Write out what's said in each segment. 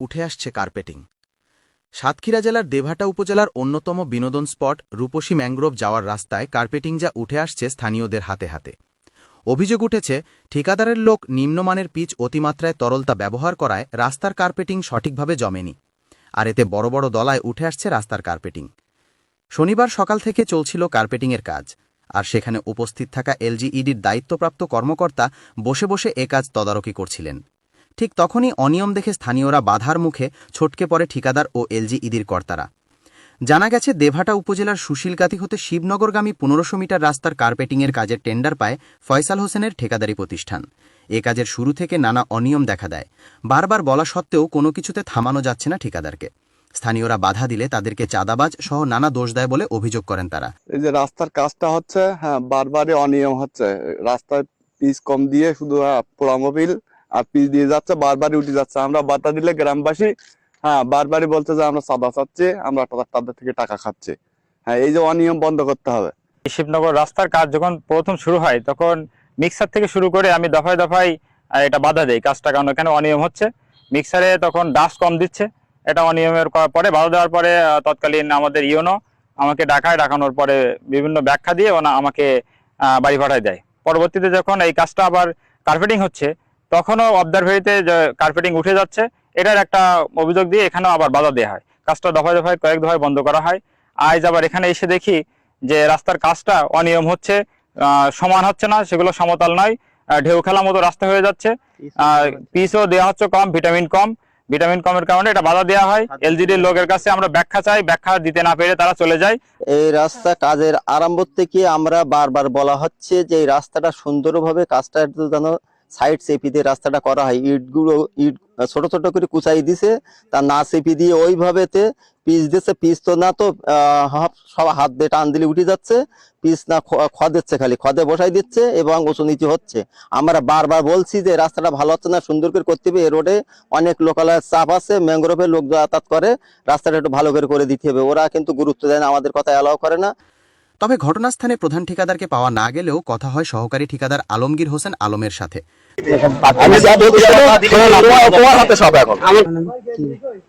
উঠে আসছে কার্পেটিং। সাতক্ষীরা জেলার দেভাটা উপজেলার অন্যতম বিনোদন স্পট রূপসী ম্যাংগ্রোভ যাওয়ার রাস্তায় কার্পেটিং যা উঠে আসছে স্থানীয়দের হাতে হাতে। অভিযোগ উঠেছে, ঠিকাদারের লোক নিম্নমানের পিচ অতিমাত্রায় তরলতা ব্যবহার করায় রাস্তার কার্পেটিং সঠিকভাবে জমেনি, আর এতে বড় বড় দলায় উঠে আসছে রাস্তার কার্পেটিং। শনিবার সকাল থেকে চলছিল কার্পেটিংয়ের কাজ, আর সেখানে উপস্থিত থাকা এলজিইডির দায়িত্বপ্রাপ্ত কর্মকর্তা বসে বসে এ কাজ তদারকি করছিলেন। ঠিক তখনই অনিয়ম দেখে স্থানীয়রা বাধার মুখে ছটকে পড়ে ঠিকাদার ও এলজি ইদির কর্তারা। জানা গেছে দেভাটা উপজেলার সুশীলকাতি হতে শিবনগরগামী পনেরোশো মিটার রাস্তার কার্পেটিংয়ের কাজের টেন্ডার পায় ফয়সাল হোসেনের ঠিকাদারি প্রতিষ্ঠান। এ কাজের শুরু থেকে নানা অনিয়ম দেখা দেয়। বারবার বলা সত্ত্বেও কোনো কিছুতে থামানো যাচ্ছে না ঠিকাদারকে। স্থানীয়রা বাধা দিলে তাদেরকে চাঁদাবাজ সহ নানা দোষ দেয় বলে অভিযোগ করেন তারা। এই যে রাস্তার কাজটা হচ্ছে হ্যাঁ বারবারই অনিয়ম হচ্ছে। রাস্তায় পিচ কম দিয়ে শুধু হ্যাঁ, পোড়ামোবিল আর পিস দিয়ে যাচ্ছে, বারবারই উঠে যাচ্ছে। আমরা বাতা দিলে গ্রামবাসী হ্যাঁ বারবারই বলছে যে আমরা সাদা চাচ্ছি, আমরা তাদের থেকে টাকা খাচ্ছি। হ্যাঁ এই যে অনিয়ম বন্ধ করতে হবে। শিবনগর রাস্তার কাজ যখন প্রথম শুরু হয়, তখন মিক্সার থেকে শুরু করে আমি দফায় দফায় এটা বাধা দেই। কাজটা কারণ এখানে অনিয়ম হচ্ছে? মিক্সারে তখন ডাস্ট কম দিচ্ছে। এটা অনিয়মের পরে বাধা দেওয়ার পরে তৎকালীন আমাদের ইউনো আমাকে ডাকায়, ডাকানোর পরে বিভিন্ন ব্যাখ্যা দিয়ে ওনা আমাকে বাড়ি পাঠায় দেয়। পরবর্তীতে যখন এই কাজটা আবার কার্পেটিং হচ্ছে তখনও অবজারভেরিতে যে কার্পেটিং উঠে যাচ্ছে এটার একটা অভিযোগ দিয়ে এখানেও আবার বাধা দেওয়া হয়। কাজটা দফায় দফায় কয়েক দফায় বন্ধ করা হয়। আজ আবার এখানে এসে দেখি যে রাস্তার কাজটা অনিয়ম হচ্ছে সমান হচ্ছে না সেগুলো সমতল নয় ঢেউ খেলার মতো রাস্তা হয়ে যাচ্ছে। পিসও দেওয়া হচ্ছে কম। ভিটামিন কম ভিটামিন কমের কারণে এটা বাধা দেওয়া হয়। এলজিডির লোকের কাছে আমরা ব্যাখ্যা চাই ব্যাখ্যা দিতে না পেরে তারা চলে যায়। এই রাস্তা কাজের আরম্ভ থেকে আমরা বারবার বলা হচ্ছে যে এই রাস্তাটা সুন্দরভাবে কাজটা যেন সাইড চেপি দিয়ে রাস্তাটা করা হয়। ইটগুলো, ইট ছোট ছোট করে কুচাই দিছে, তা না চেপি দিয়ে ওইভাবেতে পিচ দিচ্ছে পিচ তো না তো সব হাত দিয়ে টান দিলে উঠে যাচ্ছে। পিচ না খদেচ্ছে খালি খদে বসাই দিচ্ছে এবং উঁচু নিচু হচ্ছে। আমরা বারবার বলছি যে রাস্তাটা ভালো হচ্ছে না, সুন্দর করে করতে হবে। এ রোডে অনেক লোকালয়ের চাপ আছে ম্যাংগ্রোভের লোক যাতায়াত করে। রাস্তাটা একটু ভালো করে করে দিতে হবে। ওরা কিন্তু গুরুত্ব দেয় না, আমাদের কথা অ্যালাউ করে না। তবে ঘটনাস্থানে প্রধান ঠিকাদারকে পাওয়া না গেলেও কথা হয় সহকারী ঠিকাদার আলমগীর হোসেন আলমের সাথে।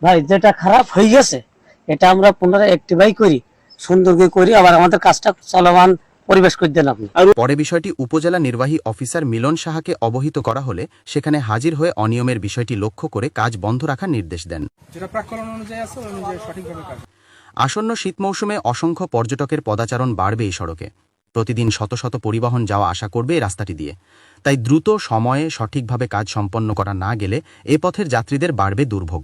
ভাই যেটা খারাপ হয়ে গেছে এটা আমরা পুনরায় একটিভাই করি সুন্দর করি আবার আমাদের কাজটা চলমান পরিবেশ করে দেন আপনি। পরে বিষয়টি উপজেলা নির্বাহী অফিসার মিলন সাহাকে অবহিত করা হলে সেখানে হাজির হয়ে অনিয়মের বিষয়টি লক্ষ্য করে কাজ বন্ধ রাখার নির্দেশ দেন। যেটা প্রাক্কলন অনুযায়ী আছে অনুযায়ী সঠিকভাবে কাজ আসন্ন শীত মৌসুমে অসংখ্য পর্যটকের পদাচারণ বাড়বে এই সড়কে। প্রতিদিন শত শত পরিবহন যাওয়া আশা করবে এই রাস্তাটি দিয়ে। তাই দ্রুত সময়ে সঠিকভাবে কাজ সম্পন্ন করা না গেলে এ পথের যাত্রীদের বাড়বে দুর্ভোগ।